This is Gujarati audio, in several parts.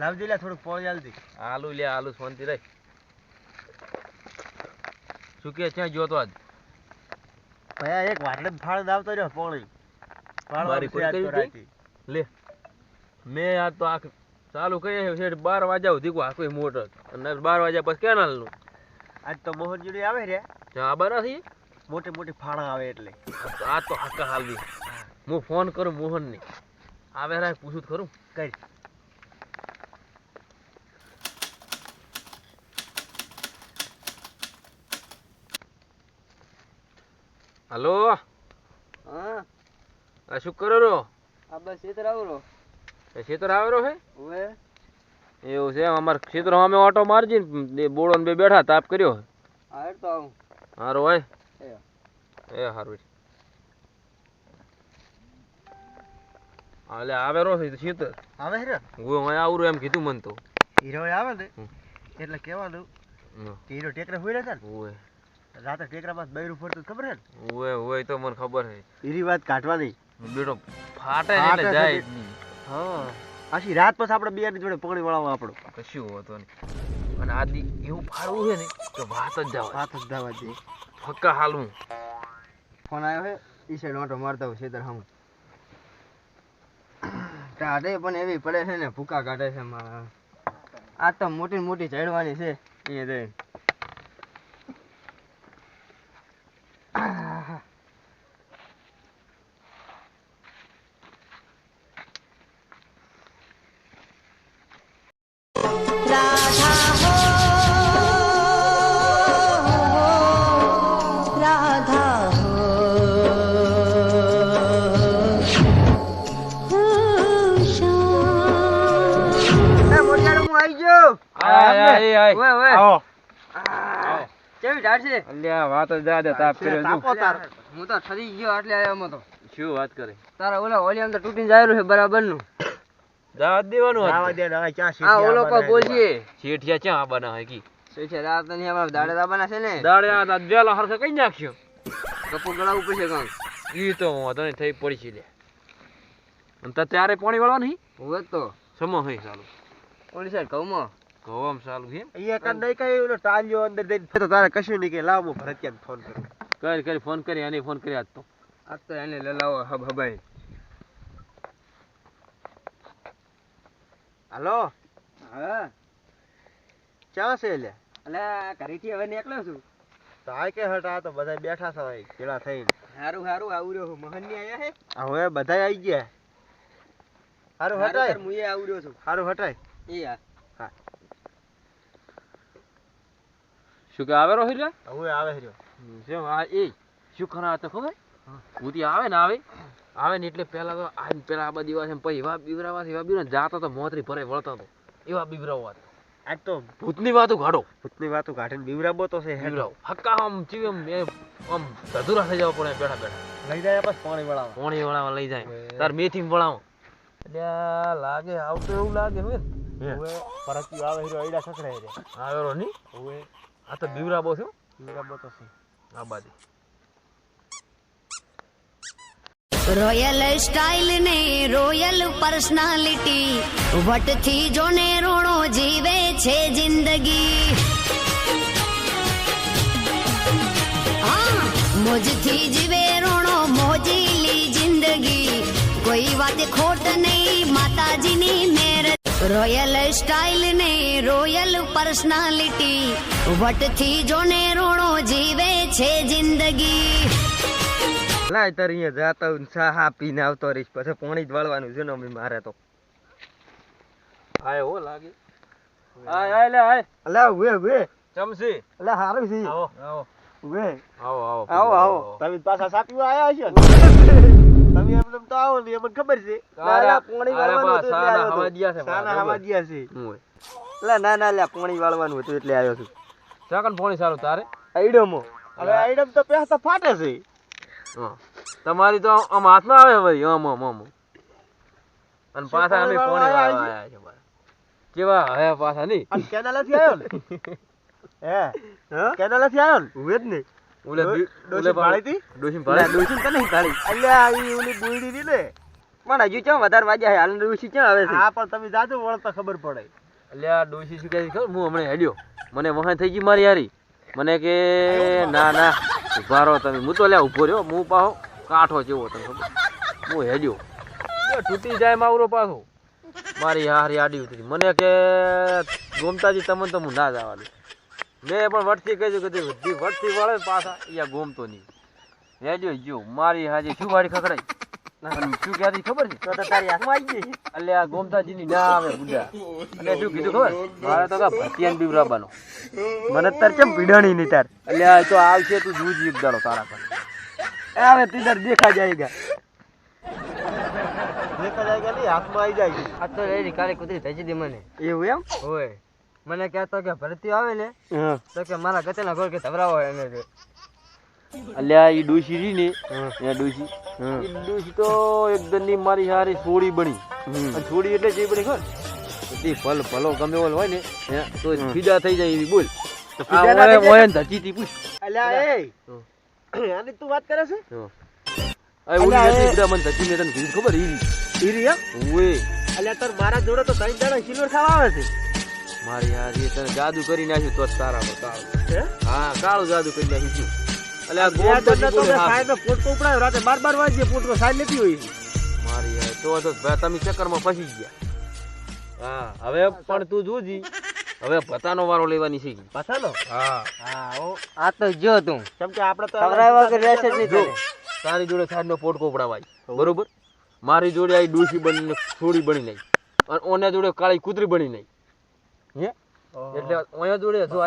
લાવજી લે થોડુંક પોળી આલજી. આલુ લે આલુ શાંતિ રહી. શું કે તો આજ? ભયા એક વાટડે ફાળ દાવતો રહ્યો પોળી ફાળ મારી કોઈ. લે. મેં આ તો આખ ચાલુ કરી છે બાર વાગ્યા સુધી આખો મોટર. અને બાર વાગ્યા પછી કેનાલનું આજ તો મોહન જોડે આવે રે. આબા નથી મોટી મોટી ફાળા આવે એટલે. આ તો- તો હાલવી હું ફોન કરું મોહનને. આવે રે પૂછું ખરું. કઈ? હલો? હા. આ શું કરો રો આ બસ ખેતર આવરો એ ખેતર આવરો છે? ઓએ એવું છે અમાર ખેતર અમે ઓટો મારજી ને બોળો બે બેઠા તાપ કર્યો હા તો આવું. હારો હોય? એ. હારું. હાલે આવેલો છે ખેતર. આવે રે હું અહીં આવરું એમ કીધું મન તો. હીરો આવે ને? એટલે કેવા હમ. હીરો ટેકરે હોય ને? ઓય રાતે ટેકરામાં બૈરું ફરતું ખબર છે ને? ઓય ઓય તો મને ખબર છે. એરી વાત કાઢવાની. બેટો ફાટે એટલે જાય તે. જ. હા. આશી રાત પછી આપણે બે ની જોડે પકડી વળાવો આપણો. કશું હોતો નહીં. અને આદિ એવું ફાળવું છે ને કે વાત જ જાવ વાત જ જાવ દે. ફક્કા હાલું ફોન આવ્યો હે ઈ સાઈડ ઓટો મારતા હોય સીધા હમ. ટાઢે પણ એવી પડે છે ને ભૂકા કાઢે છે મારા. આ તો મોટી મોટી ચડવાની છે એ દે à. Ê, ê, ê, ê. Ê, ê. Ê, ê. કેવી ઢાળ છે? અલ્યા વાત જ દાદા તાપ કર્યો તું. તાપો તાર. હું તો ઠરી ગયો એટલે આવ્યો મતો શું વાત કરે? તારા ઓલા ઓલી અંદર તૂટીને જાયરું છે બરાબરનું દાવા દેવાનું દાવા દે ને ક્યાં ક્યાં આ ઓલો કો બોલજે શેઠિયા ક્યાં આવવાના હે કી? શું છે રાતની અમારા દાડે દાબાના છે ને? દાડે આ દાદ વેલા હરખે કઈ નાખ્યો કપૂર ગળાવું પડશે કાં ઈ તો હું તને થઈ પડી છે લે. અંતા ત્યારે પાણી વળવા નહીં હોય તો. સમો હોય ચાલુ. ઓલી સાઈડ ઘઉંમાં. ગોવામાં ચાલુ છે અહીંયા કાન નહીં કઈ ઓલો ટાલ્યો અંદર જઈને. તો તારે કશું નહીં કે લાવો ભરતિયાને ફોન કરો. કરી કર ફોન કરી આને ફોન કરી આજ તો. આજ તો એને લલાવો હબ હબાઈ. હાલો? હા. ક્યાં છે લે? અલે ઘરેથી હવે નીકળ્યો છું. તો આ કે હટ આ તો બધા બેઠા છે ભાઈ ભેળા થઈને. હારું હારું આવું રહ્યો મોહનની આયા હે? હવે બધા આવી ગયા. હારું હટાય. હું એ આવું રહ્યો છું. હારું હટાય. એ હા. શું કે આવેલો છે લે? હવે આવે રહ્યો જેમ આ એ શું ખરા તો ખબર? ઉતી આવે ને આવે? આવે ને એટલે પેલા તો આ પેલા આ બધી વાત પછી એવા બીવરાવા એવા બીવરા જાતો તો મોતરી ભરે વળતો તો. એવા બીવરાવા આજ તો ભૂતની વાતો ગાડો ભૂતની વાતો કાઢીને બીવરાબો તો છે. બીવરાવ. હક્કા આમ ચીવ આમ ધધુરા થઈ જવા પડે બેઠા બેઠા. લઈ જાય બસ પાણી વળાવો. પોણી વળાવો લઈ જાય. તાર મેથી વળાવો. એટલે લાગે આવતો એવું લાગે મેં ને હવે આવે રહ્યો એડા સકડાય રે આવેલો નહીં? હવે આ તો બીવરા છે થયો બીવરાબો તો છે. આ બાજુ. રોયલ સ્ટાઇલ ને રોયલ પર્સનાલિટી વટથી જોને રોણો જીવે છે જિંદગી. મોજથી જીવે રોણો મોજીલી જિંદગી. કોઈ વાત ખોટ નહીં માતાજીની મેર રોયલ સ્ટાઇલ ને રોયલ પર્સનાલિટી વટથી જોને રોણો જીવે છે જિંદગી. લાય તાર અહીંયા જાતા હું ચા હા પીને આવતો રહીશ. પછી પાણી જ વાળવાનું છે ને અમે મારે તો. હાય હો લાગે. હાય હાય લે હાય અલા વે વે ચમસી. અલા હારું છે. આવો. આવો વે આવો આવો. આવો, આવો. તમે પાછા સાપી આયા ને? તમે એમ તો આવો ને મને ખબર છે. ના, ના, પાણી વાળવાનું હતું એટલે આવ્યો સાના છે હું ના ના લ્યા પાણી વાળવાનું હતું એટલે આવ્યો છું. ચાકન પાણી સારું તારે. આઈડમો. હવે આઈડમ તો પેસા ફાટે છે. તમારી તો આમ હાથમાં આવે ભાઈ આમ આમ આમ. અને પાછા અમે પાણી વાળવા આવ્યા છે કેવા હવે પાછા નહીં? કેનાલાથી આવ્યો ને? હે? હા કેનાલથી આવ્યો ને? ઉવે જ ને ખબર પડે. અલ્યા હેડ્યો. મને વહાં થઈ ગઈ મારી યારી મને કે ના ના ઊભા રહો તમે. હું તો લ્યા ઊભો રહ્યો. હું પાહો કાઠો જેવો તમે હું હેડ્યો. તૂટી જાય મારો પાછો. મારી હારી આડી ઉતરી. મને કે ગોમતાજી તમને તો હું ના જવાનું મેં પણ વટથી કહી કે બધી વટથી વળે પાછા. અહીંયા ગોમતો નહીં. મેં જો મારી હાજે શું વાળી ખખડાઈ? શું ક્યાંથી ખબર છે? એટલે આ ગોમતાજીની ના આવે બુડા એટલે શું કીધું ખબર? મારે તો કા બીવરાબાનો મને તાર કેમ પીડાણી નહીં તાર? એટલે તો આવશે તું જૂજ એક તારા પર આવે તીધર દેખા જાયગા દેખા જાયગા નહીં? હાથમાં આવી જાય આ તો રે કાલે કુતરી થઈ દી મને. એવું એમ? હોય. મને કહેતો કે ભરતી આવે ને તો કે મારા ગતેના ઘોર કે ધવરાવો એને કે. અલ્યા ઈ ડૂસી રી ને એ ડૂસી ઈ ડૂસી તો એકદમની મારી હારી છોડી બની. અને છોડી એટલે જે બની ખબર? તે ભલ ભલો ગમે ઓલ હોય ને તો ફીડા થઈ જાય એવી બોલ. ફીડા ના હોય ને ધચી તી પૂછ. અલ્યા એ! આની તું વાત કરે છે? અરે ઉડી જતી બધા મને ધજી ને તને ખબર? ઈ ઈ રી હા? ઓએ અલ્યા તાર મારા જોડે તો કઈ દાડા સિલ્વર ખાવા આવે છે. મારી હારી તને જાદુ કરી નાખ્યું તો સારા તારા કાળું. હા? કાળું જાદુ કરી નાખ્યું એટલે આ ગોળ તો નતો સાહેબ પોટકો ઉપડાયો રાતે 12 વાગે પોટકો સાહેબ લેતી હોય. મારી હારી તો તો તમે ચક્કરમાં ફસી ગયા. હા હવે પણ તું જોજી. હવે પતાનો વારો લેવાની છે. પતાનો હા. હા આ તો જો તું. કેમ કે આપણે તો સવરાઈવા કે રહેશે જ નહીં તારી જોડે સાહેબનો પોટકો ઉપડાવાય. બરોબર? મારી જોડે આ ડૂસી બની છોડી બની નહીં અને ઓને જોડે કાળી કુતરી બની નહીં હે? જોડે તો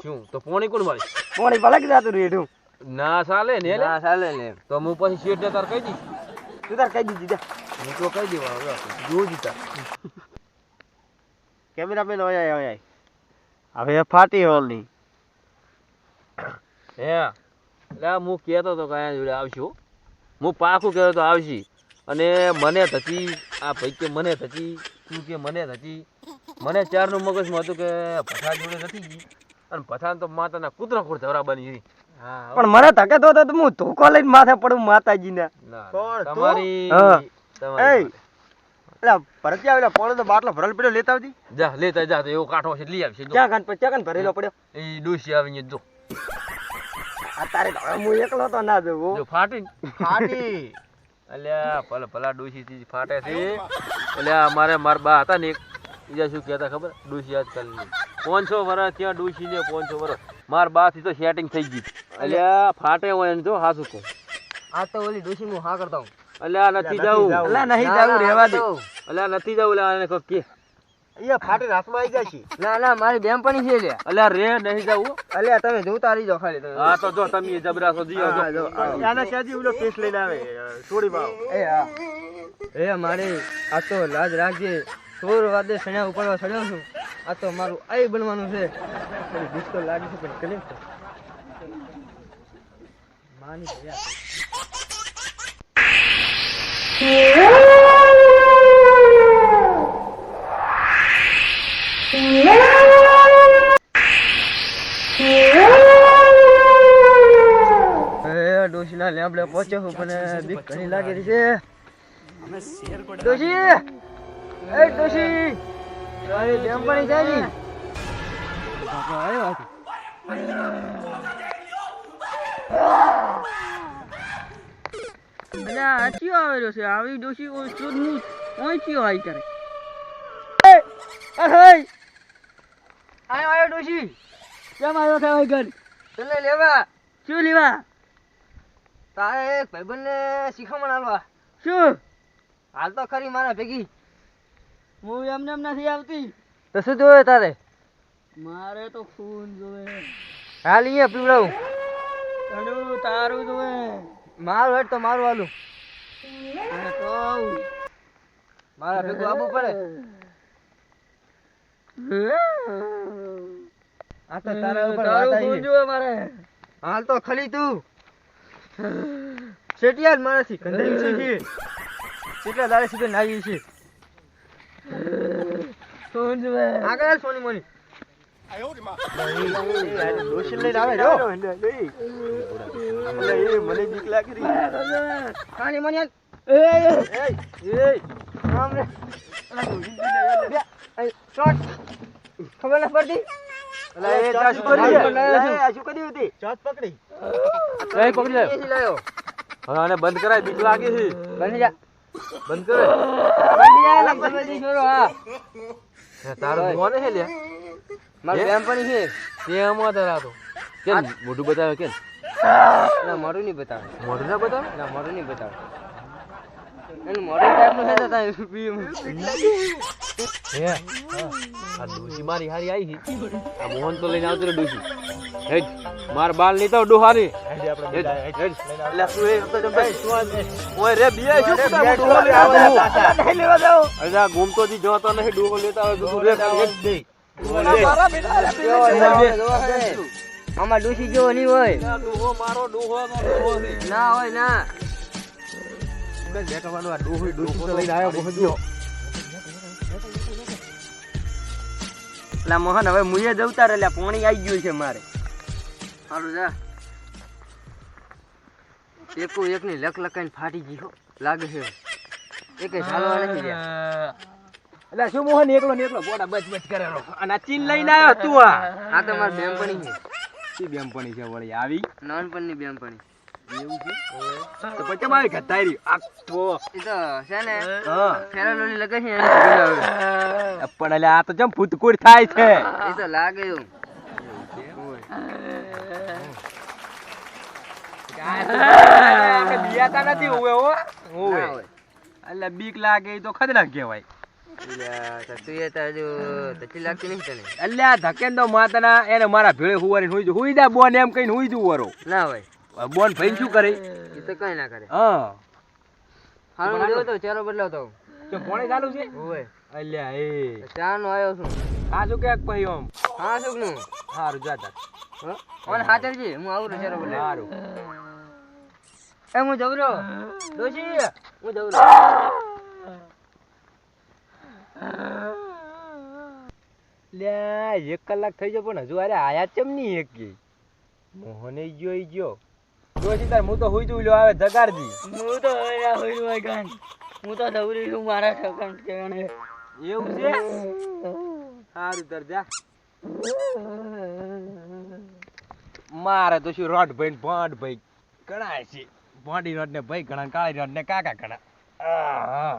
શું? તો પોણી કોણ ના સાલે ને ના સાલે ને તો હું પછી તાર કહી દી તું દીધી કહી દેવા હવે જો જીતા કેમેરામેન ઓય હવે ફાટી હોલની. હે? લા હું કેતો તો કયા જોડે આવશું હું પાકું કહેતો તો આવશી. અને મને થતી આ ભાઈ કે મને થતી તું કે મને થતી મને ચારનું મગજમાં હતું કે પઠાણ જોડે નથી અને પઠાણ તો માતાના કૂતરા ખોર ધવરા બની પણ મને ધકે તો તો હું ધોકો લઈને માથે પડું માતાજીને. તમારી એટલે ભરતી આવેલા પડો તો બાટલો ભરેલ પડ્યો લેતા આવતી જા લેતા જા તો એવો કાંઠો છે લઈ આવશે ક્યાં કાન ક્યાં કાન ભરેલો પડ્યો? એ ડોસી આવી જો. આ હું એકલો તો ના જવું. ફાટી. ફાટી. અલ્યા ભલે ભલા ડોસી થી ફાટે છે? અલ્યા અમારે મારા બા હતા ને બીજા શું કહેતા ખબર? ડોસી આજકાલની પાંચસો વર્ષ ત્યાં ડોસી ને પાંચસો વર્ષ મારા બા થી તો સેટિંગ થઈ ગઈ. અલ્યા ફાટે હોય ને જો હાસુ કહું. આ તો ઓલી ડોસી હું હા કરતા હું અલ્યા નથી જવું અલ્યા નહીં જવું રહેવા દે. અલ્યા નથી જવું અલ્યા કહો કે. મારી બેન પણ છે. લે. અલ્યા નહીં જાવું અલ્યા તમે જોતા રહી જાઓ ખાલી તમે મારે આ તો લાજ રાખજે. સોર વાદે સણ્યા ઉપાડવા ચડ્યો છું. આ તો મારું આઈ બનવાનું છે. ડિસ્કો ડોશીના લે આપણે પહોંચે છે? ડોશી એ ડોશી તારી ડેમ પાણી આવેલો છે આવી ડોશી ઓછું ઓછ્યો આવી કરે? પછી? કેમ આવ્યો થાય વગર તને લેવા. શું લેવા? તારે એક ભાઈબંધને શીખમણ આલવા. શું? હાલ તો ખરી મારા ભેગી. હું એમને એમ નથી આવતી. તો શું જોવે તારે? મારે તો ખૂન જોવે. હાલ અહીંયા પીવડાવું. તારું તારું જોવે. મારું હેડ તો મારું હાલું મારા ભેગું આવું પડે. આ તારા ઉપર વાત આવી જો મારે. હાલ તો ખલી તું. શેટિયાલ મારાથી કંધાયું છે કેટલા દાડે સુધી નાગી છે. સોનજવે આગળ સોની મોની. ખબર ના પડતી? બંધ કરાય બીક જા. લા, બંધ હે, તારો મોને છે લ્યા? મારું હે? પણ છે. આમાં તારા. તો કેમ મોઢું બતાવે કેમ? ના મારું નહીં બતાવે. મોઢું ના બતાવે? ના મારું નહીં બતાવે. એનું મોડું ટાઈપનું છે તો તારે પીવું. હે આ ડોશી મારી હારી આવી છે આ મોહન તો લઈને આવતો રે ડોશી. હેડ માર બાલ તો હેડ હેડ તું તો ઓય રે બિયા શું કુતા ડોહો લેતા આવું? લેતા નહીં લેવા જાઓ. અરે આ ઘૂમતો જી જતો નહીં. ડોહો લેતા આવે. રે દે મારા જોવો છે. આમાં ડૂસી જેવો નહીં હોય. ડોહો મારો ડોહો નો ડોહો છે. ના હોય ના. બેઠવાનું આ ડોહી લઈને આવ્યો બહુ લા મોહન હવે મુએ જવતા રે પાણી આવી ગયું છે મારે. સારું જા. એકો એક ની લક લકાઈને ફાટી ગઈ હો. લાગે છે. એકે ચાલવા નથી રહ્યા. એટલે શું મોહન એકલો ને એકલો? ગોડા બચ બચ કરેલો. અને આ ચીન લઈને આવ્યો તું આ. આ તો મારી બેમપણી છે. શી બેમપણી છે વળી? આવી? નાનપણની બેનપણી. એવું છે? તો પછી મારી ઘટાઈ આ તો. છે ને. હા. ફેરાલોલી લગે છે પણ એટલે આ તો જેમ થાય છે. એ તો લાગે એવું. બિયાતા નથી હોવે હો ના હોવે એટલે બીક લાગે તો ખતરા કહેવાય. ધકેન તો માતા એને મારા ભેળે હુવારી હુઈ જો હુઈ જા બોન એમ કહીને હુઈ જુ વરો. ના હોય. બોન ભાઈ શું કરે? એ તો કઈ ના કરે. હા. હાલો દેવો તો ચહેરો બદલાવતો. તો કોણે ચાલુ છે? ઓય અલ્યા એ. ચાનો આવ્યો છું. હા શું કે પછી ઓમ હા શું નું સારું જાતા કોણ ઓન હાજરજી હું આવું રહ્યો ચાલો હારું. એ હું જઉં રહ્યો. દોશી હું જઉં રહ્યો. લ્યા એક કલાક થઈ ગયો પણ હજુ અરે આયા ચમ નહીં એક? કે મોહને ગયો ઈ ગયો. જોશી તાર હું તો હુઈ જુઈ લ્યો આવે જગાડજી હું તો હવે હુઈ હોય ગાન. હું તો દવરી છું મારા ઠકાણ ઠેકાણે. એવું છે સારું તર જા મારે તો શું રોડ ભાઈ ભોંડ ભાઈ ઘણા છે ભોંડી રોડ ને ભાઈ ઘણા કાળી રોડ ને કાકા ઘણા આહ.